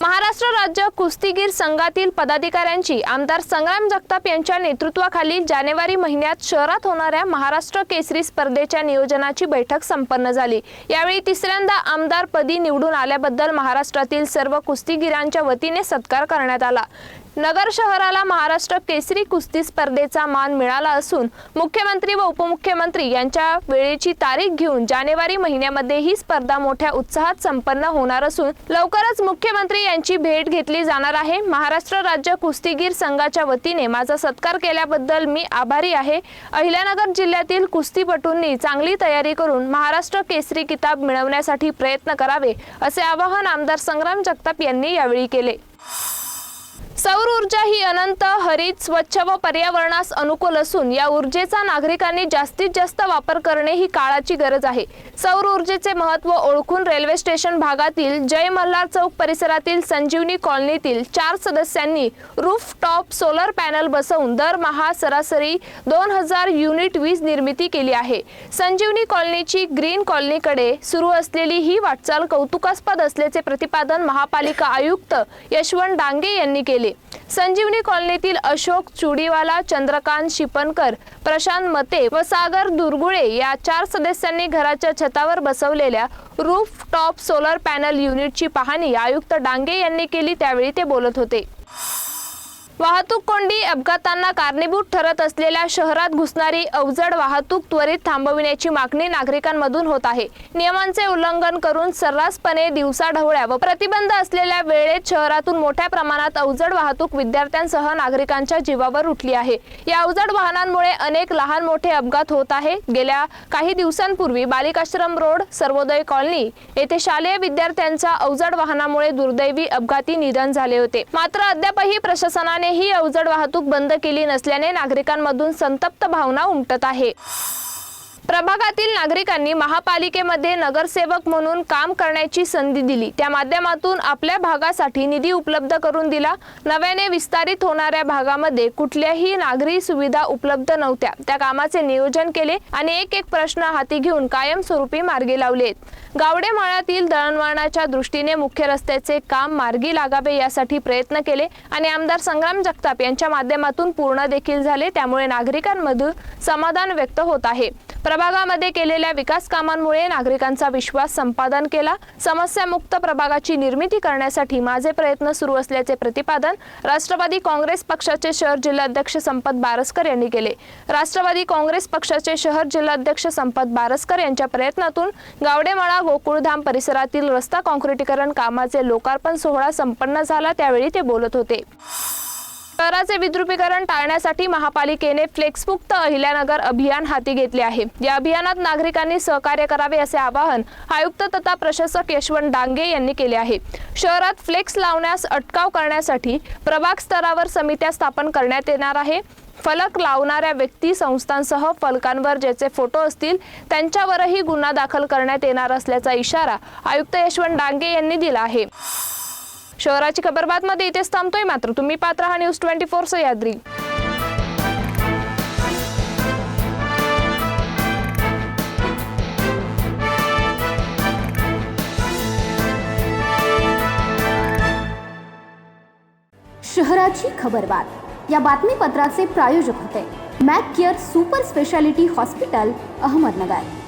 महाराष्ट्र राज्य कुस्तीगीर संघातील पदाधिकाऱ्यांची आमदार संग्राम जगताप यांच्या नेतृत्वाखाली जानेवारी महिन्यात शहरात होणाऱ्या महाराष्ट्र केसरी स्पर्धेच्या नियोजनाची बैठक संपन्न झाली. यावेळी तिसऱ्यांदा आमदार पदी निवडून आल्याबद्दल महाराष्ट्रातील सर्व कुस्तीगीरांच्या वतीने सत्कार करण्यात आला. नगर शहराला महाराष्ट्र केसरी कुस्ती स्पर्धेचा मान मिळाला असून मुख्यमंत्री व उपमुख्यमंत्री यांच्या वेळेची तारीख घेऊन जानेवारी महिन्यामध्ये ही स्पर्धा मोठ्या उत्साहात संपन्न होणार असून लवकरच मुख्यमंत्री यांची भेट घेतली जाणार आहे. महाराष्ट्र राज्य कुस्तीगीर संघाच्या वतीने माझा सत्कार केल्याबद्दल मी आभारी आहे. अहिल्यानगर जिल्ह्यातील कुस्तीपटूंनी चांगली तयारी करून महाराष्ट्र केसरी किताब मिळवण्यासाठी प्रयत्न करावे असे आवाहन आमदार संग्राम जगताप यांनी यावेळी केले. सौर ऊर्जा ही अनंत हरित स्वच्छ व पर्यावरणास अनुकूल असून या ऊर्जेचा नागरिकांनी जास्तीत जास्त वापर करणे ही काळाची गरज आहे. सौर ऊर्जेचे महत्त्व ओळखून रेल्वे स्टेशन भागातील जय मल्हार चौक परिसरातील संजीवनी कॉलनीतील चार सदस्यांनी रूफ टॉप सोलर पॅनल बसवून दरमहा सरासरी दोन हजार युनिट वीज निर्मिती केली आहे. संजीवनी कॉलनीची ग्रीन कॉलनीकडे सुरू असलेली ही वाटचाल कौतुकास्पद असल्याचे प्रतिपादन महापालिका आयुक्त यशवंत डांगे यांनी केले. संजीवनी कॉलनीतील अशोक चुडीवाला चंद्रकांत शिपनकर प्रशांत मते व सागर दुर्गुळे या चार सदस्यांनी घराच्या छतावर बसवलेल्या रूफ टॉप सोलर पॅनल युनिटची पाहणी आयुक्त डांगे यांनी केली त्यावेळी ते बोलत होते. वाहतूक कोंडी अपघातांना कारणीभूत ठरत असलेल्या शहरात घुसणारी अवजड वाहतूक त्वरित थांबविण्याची मागणी नागरिकांमधून होत आहे. नियमांचे उल्लंघन करून सर्रासपणे दिवसाढवळ्या व प्रतिबंध असलेल्या वेळेत शहरातून मोठ्या प्रमाणात अवजड वाहतूक विद्यार्थ्यांसह नागरिकांच्या जीवावर उठली आहे. या अवजड वाहनांमुळे अनेक लहान मोठे अपघात होत आहे. गेल्या काही दिवसांपूर्वी बालिकाश्रम रोड सर्वोदय कॉलनी येथे शालेय विद्यार्थ्यांच्या अवजड वाहनामुळे दुर्दैवी अपघाती निधन झाले होते. मात्र अद्यापही प्रशासनाने ही अवजड वाहतूक बंद केली नसल्याने नागरिकांमधून संतप्त भावना उमटत आहे. प्रभागातील नागरिकांनी महापालिकेमध्ये नगरसेवक म्हणून काम करण्याची संधी दिली. त्या माध्यमातून आपल्या भागासाठी निधी उपलब्ध करून दिला. नव्याने विस्तारित होणाऱ्या भागामध्ये कुठल्याही नागरी सुविधा उपलब्ध नव्हत्या. त्या कामाचे नियोजन केले आणि एक एक प्रश्न हाती घेऊन कायमस्वरूपी मार्गी लावलेत गावडे माळातील दळणवळणाच्या दृष्टीने मुख्य रस्त्याचे काम मार्गी लागावे यासाठी प्रयत्न केले आणि आमदार संग्राम जगताप यांच्या माध्यमातून पूर्ण देखील झाले. त्यामुळे नागरिकांमधून समाधान व्यक्त होत आहे. प्रभागामध्ये केलेल्या विकास कामांमुळे नागरिकांचा विश्वास संपादन केला. समस्यामुक्त प्रभागाची निर्मिती करण्यासाठी माझे प्रयत्न सुरू असल्याचे प्रतिपादन राष्ट्रवादी काँग्रेस पक्षाचे शहर जिल्हाध्यक्ष संपत बारसकर यांनी केले. राष्ट्रवादी काँग्रेस पक्षाचे शहर जिल्हाध्यक्ष संपत बारसकर यांच्या प्रयत्नातून गावडेमाळा गोकुळधाम परिसरातील रस्ता काँक्रिटीकरण कामाचे लोकार्पण सोहळा संपन्न झाला त्यावेळी ते बोलत होते. शहराचे विद्रुपीकरण टाळण्यासाठी महापालिकेने फ्लेक्समुक्त अहिल्यानगर अभियान हाती घेतले आहे. या अभियानात नागरिकांनी सहकार्य करावे असे आवाहन आयुक्त तथा प्रशासक यशवंत डांगे यांनी केले आहे. शहरात फ्लेक्स लावण्यास अटकाव करण्यासाठी प्रभाग स्तरावर समित्या स्थापन करण्यात येणार आहे. फलक लावणाऱ्या व्यक्ती संस्थांसह फलकांवर ज्याचे फोटो असतील त्यांच्यावरही गुन्हा दाखल करण्यात येणार असल्याचा इशारा आयुक्त यशवंत डांगे यांनी दिला आहे. शहराची खबरबात मध्ये इथेच थांबतोय मात्र तुम्ही पात्र हा न्यूज ट्वेंटी फोर सह्याद्री शहराची खबरबात. या बातमीपत्राचे प्रायोजक होते. Mac Care super speciality hospital Ahmednagar.